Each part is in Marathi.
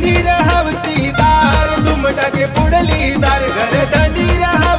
धनी रहावसी दार दुमटाके पुडली दार घर धनी रहा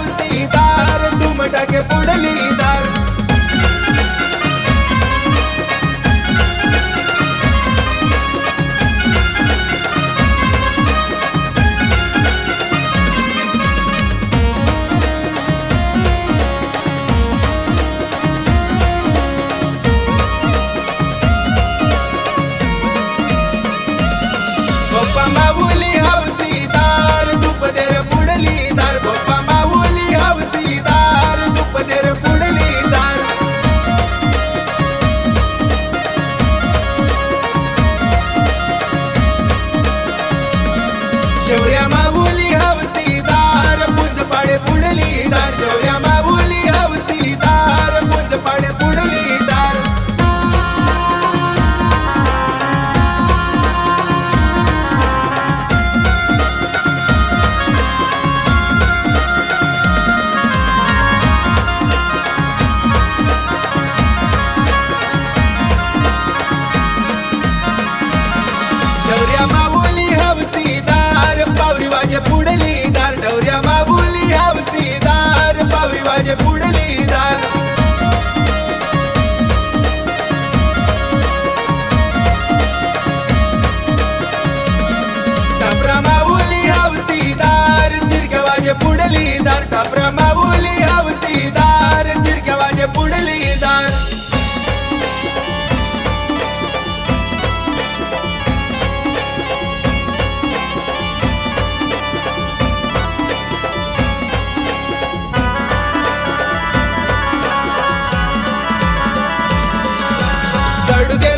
वाजे पुढली जात टपरा माऊली हवतीदार जिरक्या वाजे पुढली दार टपरा అడుగే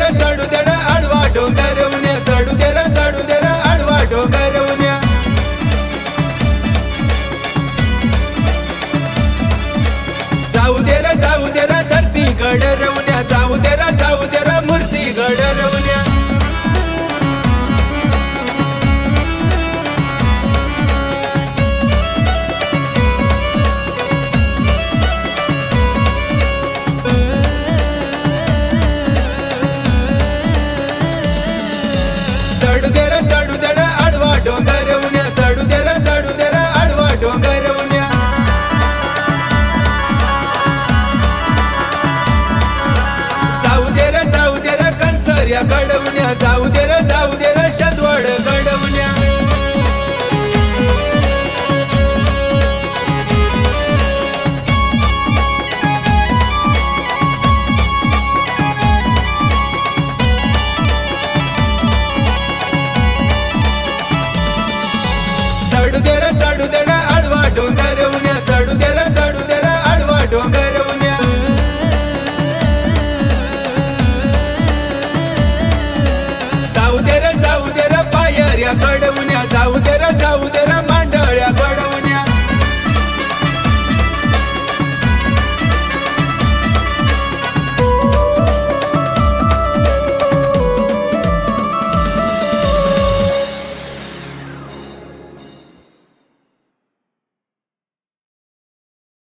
चढू दे र चढू दे आडवा डोंगर उन्या चढू दे र चढू दे आडवा डोंगर उन्या चढू दे र चढू दे ना आडवा डोंगर उन्या चढू दे र चढू दे ना आडवा डोंगर उन्या जाऊ दे र जाऊ दे र पायऱ्या कडवण्या जाऊ दे र जाऊ